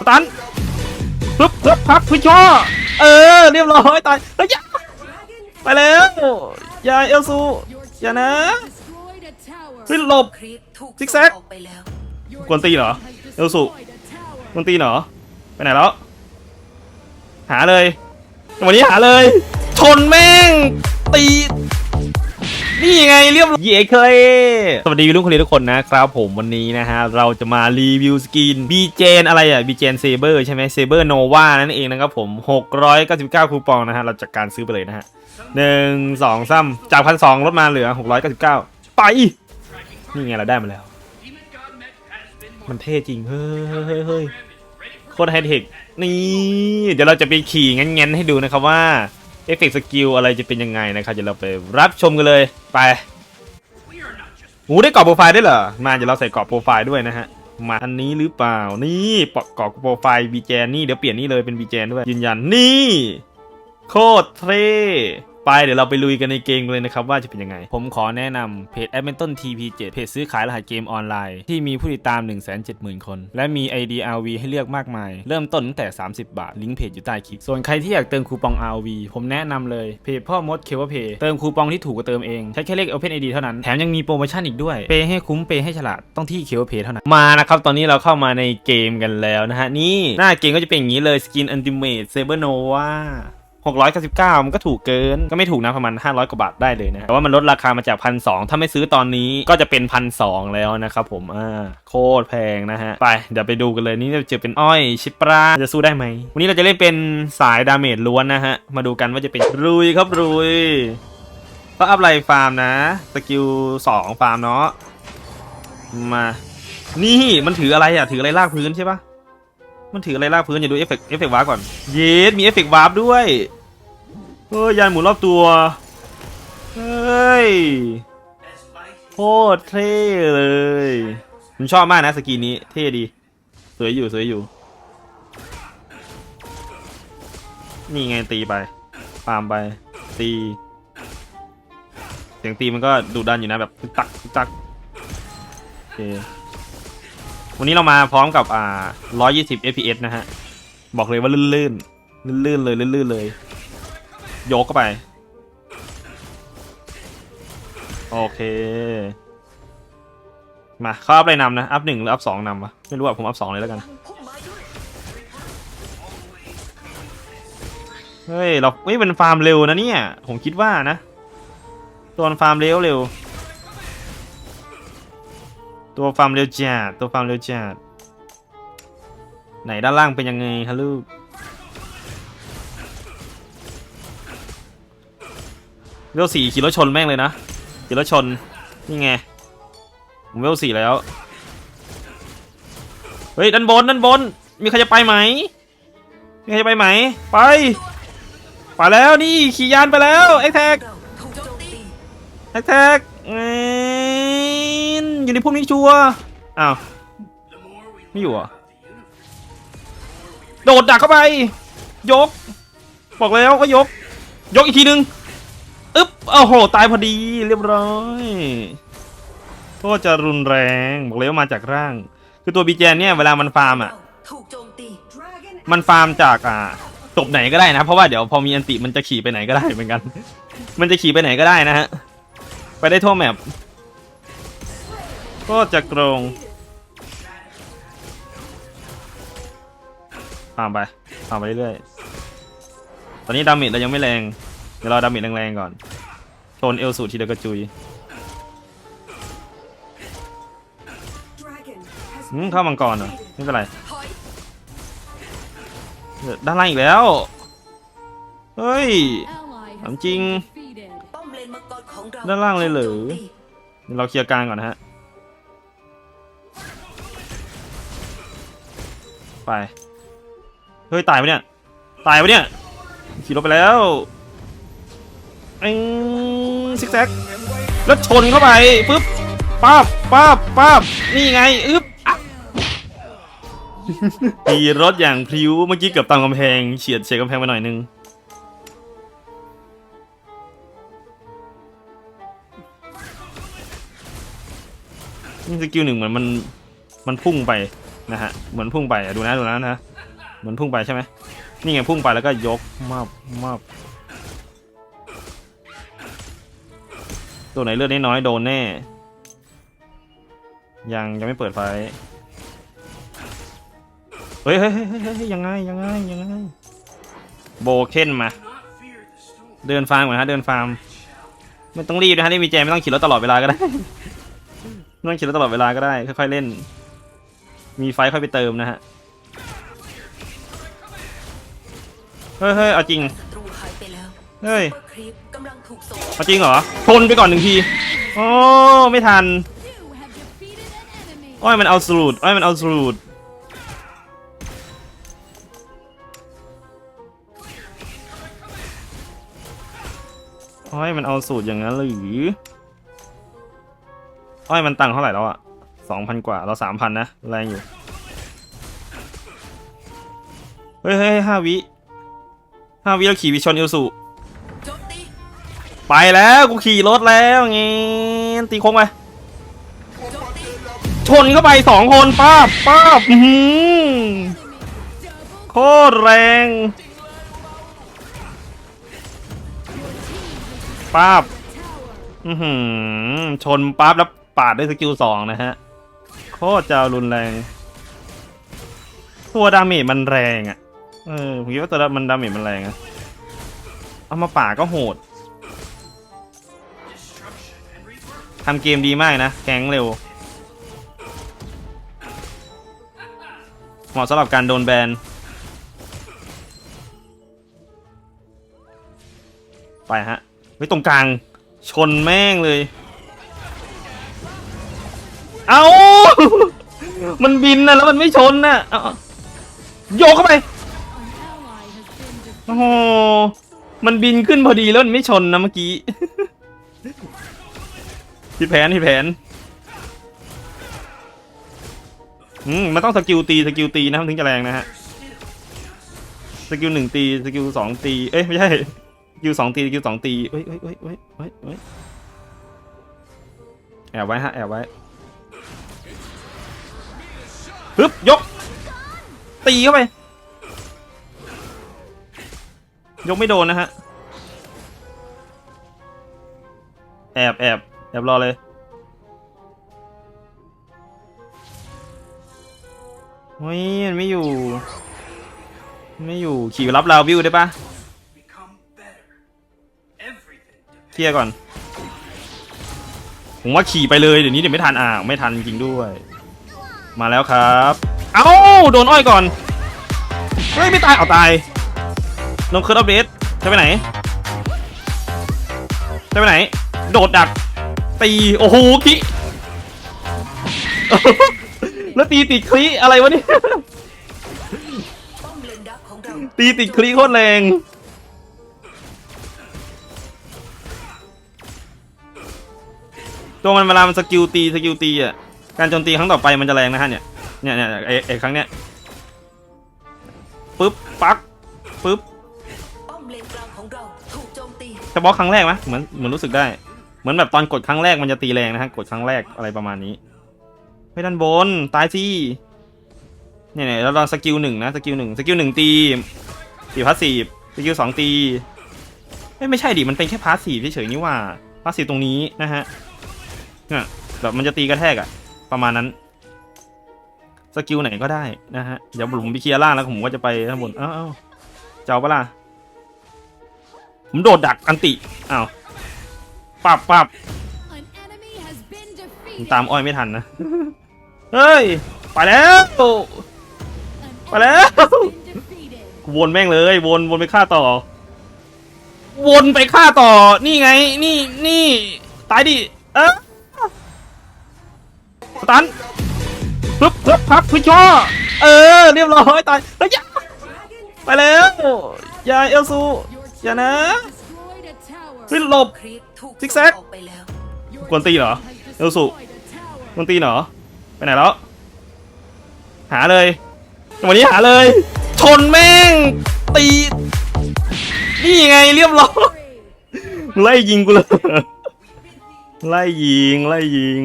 สตันปึ๊บปึ๊บพับพี่ช่อเออ เรียบร้อยตายเฮ้ยอย่าไปแล้วยาเอลซูอย่านะ Destroyed a tower. ขึ้นหลบซิกแซกกวนตีเหรอเอลสุ destroyed a tower. มันตีเหรอไปไหนแล้วหาเลยวันนี้หาเลย ชนแม่งตี นี่ไงเรียบร้อยเย้เคยสวัสดีลุงคนนี้ทุกคนนะครับผมวันนี้นะฮะเราจะมารีวิวสกินบีเจนอะไรอะบีเจนเซเบอร์ใช่ไหมเซเบอร์โนวานั่นเองนะครับผม 699 คูปองนะฮะเราจัดการซื้อไปเลยนะฮะหนึ่งสองซ้ำจากพันสองลดมาเหลือ 699 ไป นี่ไงเราได้มาแล้ว มันเท่จริง เฮ้ยเฮ้ยเฮ้ยเฮ้ยโคตรไฮเทคนี่ เดี๋ยวเราจะไปขี่งั้นๆให้ดูนะครับว่า เอฟเฟกต์สกิลอะไรจะเป็นยังไงนะครับเดี๋ยวเราไปรับชมกันเลยไปหูได้กรอบโปรไฟล์ได้เหรอ มาเดี๋ยวเราใส่กรอบโปรไฟล์ด้วยนะฮะ มาอันนี้หรือเปล่า นี่ปะกรอบโปรไฟล์บีแจนนี่เดี๋ยวเปลี่ยนนี่เลยเป็นบีแจนด้วยยืนยันนี่ โคตรเท่ ไปเดี๋ยวเราไปลุยกันในเกมเลยนะครับว่าจะเป็นยังไง ผมขอแนะนำเพจ a d m i n t o n TP7 เพจซื้อขายรหัสเกมออนไลน์ ที่มีผู้ติดตาม 170,000 คน และมี ID RV ให้เลือกมากมาย เริ่มต้นตั้งแต่ 30 บาท ลิงก์เพจอยู่ใต้คลิป ส่วนใครที่อยากเติมคูปอง RV ผมแนะนำเลยเพจพ่อมดเคเวเพเติมคูปองที่ถูกกว่าเติมเอง ใช้แค่เลข Open ID เท่านั้น แถมยังมีโปรโมชั่นอีกด้วยเปย์ให้คุ้มเปย์ให้ฉลาดต้องที่เคเวเพเท่านั้นมานะครับตอนนี้เราเข้ามาในเกมกันแล้วนะฮะนี่หน้าเกมก็จะเป็นอย่างนี้เลยสกินอันติเมทเซเบอร์โนวา 699มันก็ถูกเกินก็ไม่ถูกนะประมาณ 500 กว่าบาทได้เลยนะแต่ว่ามันลดราคามาจากพันสถ้าไม่ซื้อตอนนี้ก็จะเป็นพันสแล้วนะครับผมอ่าโคตรแพงนะฮะ ไปเดี๋ยวไปดูกันเลยนี่จะเจอเป็นอ้อยชิปราจะสู้ได้ไหมวันนี้เราจะเล่นเป็นสายดาเมจล้วนนะฮะ มาดูกันว่าจะเป็นรุยครับรุยก็อัพไลน์ฟาร์มนะสกิล2ฟาร์มเนาะมา นี่มันถืออะไรอะถืออะไรลากพื้นใช่ปะ มันถืออะไรลากพื้นอย่าดูเอฟเฟกต์เอฟเฟกต์วาร์ปก่อน เยสมีเอฟเฟกต์วาร์ปด้วยเฮ้ยยานหมุนรอบตัว เฮ้ยโคตรเท่เลยผมชอบมากนะสกีนนี้เท่ดี สวยอยู่สวยอยู่ นี่ไงตีไปปามไป ตี เสียงตีมันก็ดุดันอยู่นะแบบตักตึกตักโอเค วันนี้เรามาพร้อมกับอ่า 120 fps นะฮะ บอกเลยว่าลื่นๆ ลื่นๆ เลยลื่นๆ เลยโยกเข้าไป โอเค มาเขาอัพอะไรนำนะ อัพหนึ่งหรืออัพสองนำวะ ไม่รู้อะผมอัพสองเลยแล้วกัน เฮ้ย เราเฮ้ยมันฟาร์มเร็วนะเนี่ย ผมคิดว่านะ ตัวฟาร์มเร็วเร็ว ตัวฟาร์มเร็วจัดตัวฟาร์มเร็วจัดไหนด้านล่างเป็นยังไงฮะลูกเวลสี่ขี่รถชนแม่งเลยนะขี่รถชนนี่ไงผมเวลสี่แล้ว เฮ้ยด้านบนด้านบน มีใครจะไปไหมมีใครจะไปไหม ไป ไปแล้วนี่ขี่ยานไปแล้วไอ้แท็กแท็กแท็ก อยู่ในพุ่มนี้ชัวอ้าวไม่อยู่อะโดดดักเข้าไป ยก บอกแล้วก็ยก ยกอีกทีนึงอึ๊บโอ้โหตายพอดีเรียบร้อยโทษจะรุนแรงบอกเลยว่ามาจากร่าง คือตัวบีแจนเนี่ยเวลามันฟาร์มอะมันฟาร์มจากอ่าจบไหนก็ได้นะ เพราะว่าเดี๋ยวพอมีอันติมันจะขี่ไปไหนก็ได้เหมือนกัน มันจะขี่ไปไหนก็ได้นะฮะ ไปได้ทั่วแมป ก็จะโกรงฟาร์มไปฟาร์มไปเรื่อยๆ ตอนนี้ดาเมจเรายังไม่แรง เดี๋ยวเราดาเมจแรงๆก่อนโชนเอลสูทีเดียวกระจุยอืมเข้ามังกรเหรอไม่เป็นไรถอยด้านล่างอีกแล้ว เฮ้ย Ally has Ẩm chinh. been defeated. ป้อมเลนมังกรของเราด้านล่างเลยเหรอถูกโจมตีเดี๋ยวเราเคลียร์กลางก่อนนะฮะ ไปเฮ้ยตายปะเนี่ยตายปะเนี่ยขี่รถไปแล้วเอ็งซิกแซกแล้วชนเข้าไปปุ๊บป้าบป้าบป้าบนี่ไงอึ๊บอะตีรถอย่างพริ้วเมื่อกี้เกือบตามกำแพงเฉียดเฉียดกำแพงไปหน่อยนึงสกิลหนึ่งเหมือนมันมันพุ่งไป นะฮะเหมือนพุ่งไปดูนะดูนะนะเหมือนพุ่งไปใช่ไหมนี่ไงพุ่งไปแล้วก็ยกมาบมาบตัวไหนเลือดน้อยโดนแน่ ยังยังไม่เปิดไฟเฮ้ยเฮ้ยเฮ้ยเฮ้ยยังไงยังไงยังไงโบเคนมา เดินฟาร์มก่อนฮะเดินฟาร์มไม่ต้องรีบนะฮะได้มีแจมไม่ต้องขี่รถตลอดเวลาก็ได้ไม่ต้องขี่รถตลอดเวลาก็ได้ค่อยๆเล่น มีไฟค่อยไปเติมนะฮะ เฮ้ยเฮ้ยเอาจริง รูหายไปแล้วเฮ้ย ซุปเปอร์ครีปกำลังถูกส่งเอาจริงเหรอชนไปก่อนหนึ่งทีโอ้ไม่ทัน You have defeated an enemy. อ้อยมันเอาสูตรอ้อยมันเอาสูตรอ้อยมันเอาสูตรอย่างนั้นหรืออ้อยมันตังค์เท่าไหร่แล้วอะ สองพันกว่าเราสามพันนะ แรงอยู่ เฮ้ยเฮ้ยห้าวิห้าวิเราขี่วิชนอิลสุไปแล้วกูขี่รถแล้วงี้ตีโค้งไปชนเข้าไปสองคนป้าบป้าบอื้อหือ Double โคตรแรงป้าบอือหือชนปั๊บแล้วปาดด้วยสกิลสองนะฮะ โคตรจะรุนแรง ตัวดาเมจมันแรงอะ่ะ เออผมคิดว่าตัวมันดาเมจมันแรงอะเอามาป่าก็โหดทำเกมดีมากนะแข็งเร็ว เหมาะสำหรับการโดนแบนไปฮะไว้ตรงกลาง ชนแม่งเลย เอา มันบินนะแล้วมันไม่ชนนะเอาเอาโยกเข้าไป โอ้โห มันบินขึ้นพอดีแล้วมันไม่ชนนะเมื่อกี้ ผิดแผนผิดแผน อืม มันต้องสกิลตีสกิลตีนะครับถึงจะแรงนะฮะ สกิลหนึ่งตีสกิลสองตี เอ้ยไม่ใช่ สกิลสองตีสกิลสองตีเอ้ยเอ้ยเอ้ยเอ้ยเอ้ยเอ้ยแอบไว้ฮะแอบไว้ ฮึบยก ตีเข้าไป ยกไม่โดนนะฮะ แอบแอบแอบรอเลย เฮ้ยมันไม่อยู่ ไม่อยู่ ขี่รับลาวิวได้ปะเคลียร์ก่อน ผมว่าขี่ไปเลยเดี๋ยวนี้เดี๋ยวไม่ทันอ่าไม่ทันจริงด้วย มาแล้วครับ เอ้า โดนอ้อยก่อน เฮ้ย ไม่ตาย เอาตายลงเคิร์ดอัปเดตจะไปไหน จะไปไหน โดดดัก ตี โอ้โหคิแล้วตีติดคลิอะไรวะเนี่ยป้อมเลนดักของเราตีติดคลิโคตรแรงตัวมันเวลามันสกิลตีสกิลตีอะ การโจมตีครั้งต่อไปมันจะแรงนะฮะเนี่ยเนี่ยเนี่ยไอ้ไอ้ครั้งเนี้ยปึ๊บปักปึ๊บป้อมเลนกลางของเราถูกโจมตีเฉพาะครั้งแรกไหมเหมือนเหมือนรู้สึกได้ เหมือนแบบตอนกดครั้งแรกมันจะตีแรงนะฮะกดครั้งแรกอะไรประมาณนี้ไปด้านบนตายสิเนี่ยเนี่ยเราลองสกิลหนึ่งนะสกิลหนึ่งสกิลหนึ่งตีตีพาสซีฟสกิลสองตีเอ้ยไม่ใช่ดิมันเป็นแค่พาสซีฟเฉยๆนี่ว่าพาสซีฟตรงนี้นะฮะเนี่ยแบบมันจะตีกระแทกอะ ประมาณนั้น สกิลไหนก็ได้นะฮะ เดี๋ยวผมไปเคลียร์ล่างแล้วผมก็จะไปข้างบน เอ้าเอ้าเจ้าปะล่ะ ผมโดดดักอันติอ้าวปับปับผมตามอ้อยไม่ทันนะ เฮ้ย ไปแล้วไปแล้ววนแม่งเลย วนวนไปฆ่าต่อ วนไปฆ่าต่อ นี่ไง นี่นี่ ตายดิ เออส ตันปึ๊บปึ๊บพับพิชอเออ เรียบร้อยตายเฮ้ยอย่าไปแล้วอย่าเอลซูอย่านะ destroyed a tower. เฮ้ยหลบซิกแซกกวนตีเหรอเอลสุ destroyed a tower. มันตีเหรอไปไหนแล้วหาเลยวันนี้หาเลย ชนแม่งตีนี่ไงเรียบร้อยไล่ยิงกูเลยไล่ยิงไล่ยิง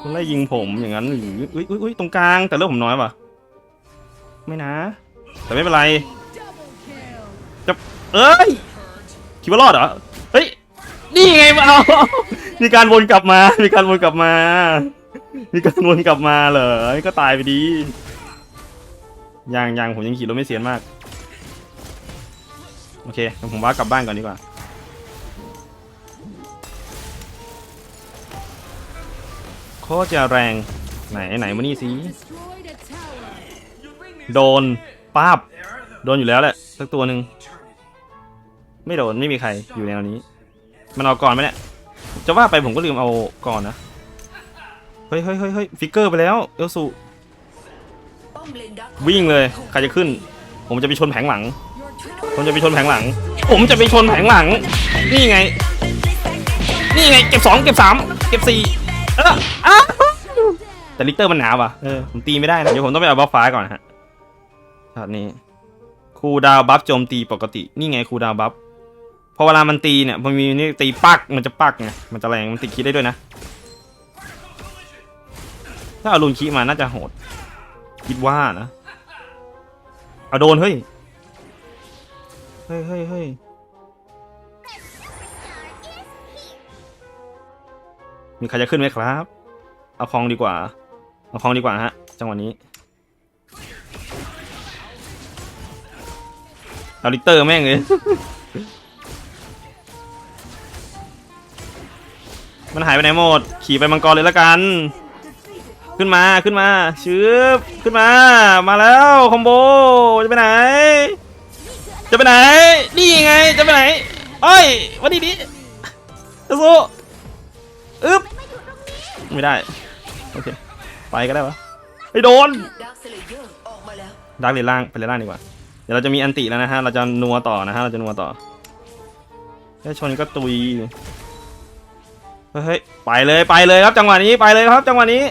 คุณไล่ยิงผมอย่างนั้นหรืออุ้ยอุ้ยอุ้ยตรงกลางแต่เลือดผมน้อยป่ะไม่นะ แต่ไม่เป็นไรจะเอ้ยคิดว่ารอดเหรอเฮ้ยนี่ไงมาเอามีการวนกลับมา มีการวนกลับมา มีการวนกลับมาเหรอก็ตายไปดียังยังผมยังขี่รถไม่เสียนมาก โอเคงั้นผมว่ากลับบ้านก่อนดีกว่า คตรจะแรง ไหนไหนมานี่สิ Destroyed a tower. โดนป้าบ There are the โดนอยู่แล้วแหละสักตัวหนึ่ง eternity. ไม่โดนไม่มีใครอยู่แนวนี้ มันเอาก่อนไหมเนี่ยจะว่าไปผมก็ลืมเอาก่อนนะเฮ้ยเฮ้ยเฮ้ยเฮ้ยฟิกเกอร์ไปแล้วเอลสูป้อมเลนดักวิ่งเลยใครจะขึ้น ผมจะไปชนแผงหลัง Your tower ผมจะไปชนแผงหลัง ผมจะไปชนแผงหลัง นี่ไง นี่ไง เก็บสองเก็บสามเก็บสี่ เอออ้าวแต่ลิกเตอร์มันหนาว่ะเออผมตีไม่ได้นะเดี๋ยวผมต้องไปเอาบัฟฟ้าก่อนนะฮะช็อตนี้คูลดาวน์บัฟโจมตีปกติ นี่ไงคูลดาวน์บัฟพอเวลามันตีเนี่ยมันมีนี่ตีปักมันจะปักไงมันจะแรงมันติดคิดได้ด้วยนะ ถ้าเอารุนคิมาน่าจะโหด คิดว่านะเอาโดนเฮ้ยเฮ้ยเฮ้ยเฮ้ย มีใครจะขึ้นไหมครับ เอาคลองดีกว่า เอาคลองดีกว่าฮะ จังหวะนี้เอาลิกเตอร์แม่งเลย มันหายไปไหนหมด ขี่ไปมังกรเลยละกัน ขึ้นมา ขึ้นมา ชืบขึ้นมา มาแล้วคอมโบ จะไปไหน จะไปไหน นี่ไง จะไปไหน เอ้ย วันนี้ดิจะสู้อึ๊บ ไม่ได้ โอเค ไปก็ได้วะไปโดนดักเลยอร์ออกมาแล้วดักเลนล่างไปเลนล่างดีกว่า เดี๋ยวเราจะมีอันติแล้วนะฮะ เราจะนัวต่อนะฮะ เราจะนัวต่อแค่ชนก็ตุย เฮ้ย ไปเลยไปเลยครับจังหวะนี้ไปเลยครับจังหวะนี้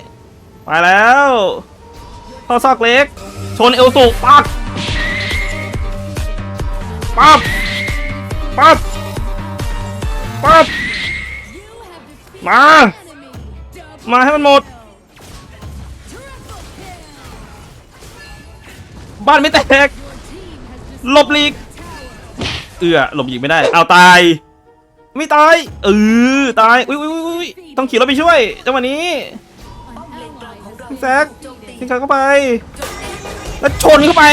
ไปแล้วเข้าซอกเล็ก ชนเอลสุปักปั๊บปั๊บปั๊บมา มาให้มันหมด บ้านไม่แตกหลบหลีก เอือหลบหลีกไม่ได้ เอาตาย ไม่ตายเออตาย อุ้ยอุ้ยอุ้ยต้องขี่รถไปช่วยจังหวะนี้ป้งแซคถูโจมตีทิ้งเขาเข้าไป แล้วชนเข้าไป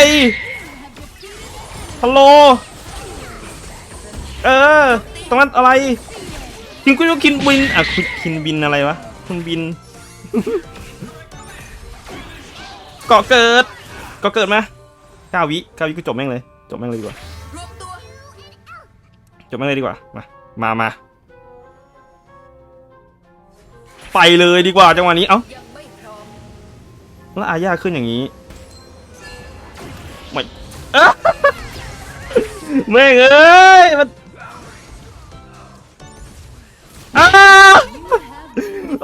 ฮัลโหล เออ ตรงนั้นอะไรคินคุณคินบิน อะคินบินอะไรวะ คุณบิน เกาะเกิดเกาะเกิดไหมเก้าวิเก้าวิก็จบแม่งเลย จบแม่งเลยดีกว่า จบแม่งเลยดีกว่า มา มามาไปเลยดีกว่าจังหวะนี้ เอ้า แล้วอาญาขึ้นอย่างนี้ ไม่เอ้าแม่งเอ้ยมัน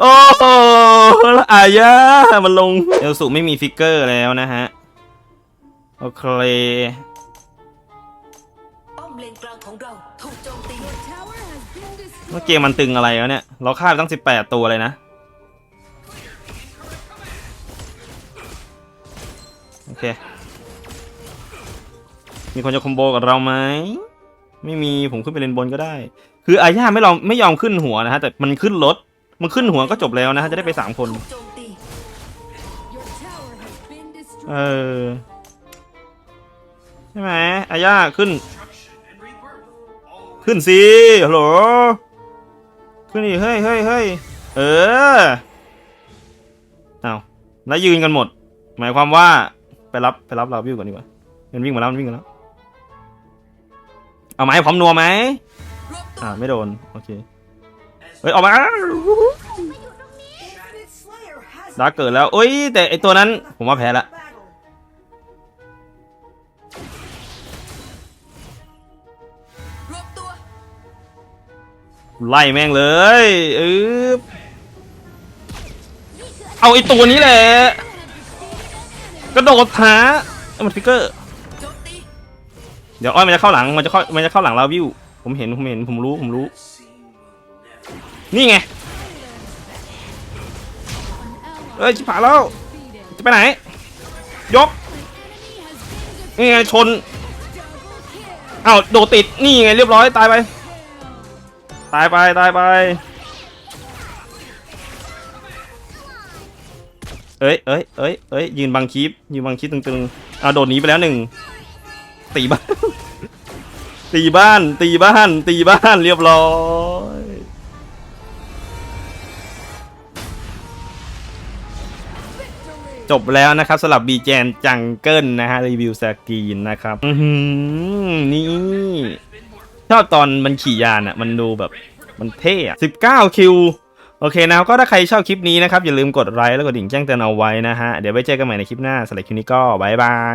โอ้โหแล้วอาญามันลง เอลสุไม่มีฟิกเกอร์แล้วนะฮะ โอเค ป้อมเลนกลางของเราถูกโจมตี Tower has been ว่า destroyed. เกมมันตึงอะไรแล้วเนี่ย เราฆ่าไปตั้ง 18 ตัวเลยนะ โอเค มีคนจะคอมโบกับเราไหม ไม่มีผมขึ้นไปเลนบนก็ได้ คืออาญาไม่ลองไม่ยอมขึ้นหัวนะฮะ แต่มันขึ้นรถ มันขึ้นหัวก็จบแล้วนะฮะจะได้ไป3คนถูกโจมตี Your tower has been เออ ใช่ไหมอาญาขึ้น ขึ้นสิฮัลโหลขึ้นดิเฮ้ยเฮ้ยเฮ้ยเออเอาแล้วยืนกันหมด หมายความว่าไปรับไปรับลาวิวก่อนดีกว่ามันวิ่งมาแล้วมันวิ่งมาแล้ว เอาไหมพร้อมนัวไหมอ่าไม่โดน โอเค เฮ้ยออกมาดาร์กเกิดแล้วเอ้ย แต่ไอตัวนั้นผมว่าแพ้ละไล่แม่งเลยเออเอาไอตัวนี้แหละกระโดดหาเอมันฟิกเกอร์ เดี๋ยวอ้อยมันจะเข้าหลัง มันจะเข้ามันจะเข้าหลังเราวิว ผมเห็น ผมเห็น ผมรู้ ผมรู้ นี่ไงเอ้ยชิบหายแล้ว จะไปไหน ยก นี่ไงชนเอ้าวโดดติด นี่ไงเรียบร้อยตายไป ตายไปตายไป เอ้ยเอ้ยเอ้ยเอ้ยยืนบังคลิปยืนบังคลิปตึงๆเอาโดดหนีไปแล้วหนึ่งตีบ้าน ตีบ้าน ตีบ้าน ตีบ้านเรียบร้อย จบแล้วนะครับสำหรับบีแจนจังเกิลนะฮะรีวิวสกีนนะครับอืนี่ชอบตอนมันขี่ยานอะ มันดูแบบมันเท่อะ19คิวโอเคนะก็ถ้าใครชอบคลิปนี้นะครับ อย่าลืมกดไลค์แล้วกดดิ่งแจ้งเตือนเอาไว้นะฮะ เดี๋ยวไว้เจอกันใหม่ในคลิปหน้าสำหรับคลิปนี้ก็บายบาย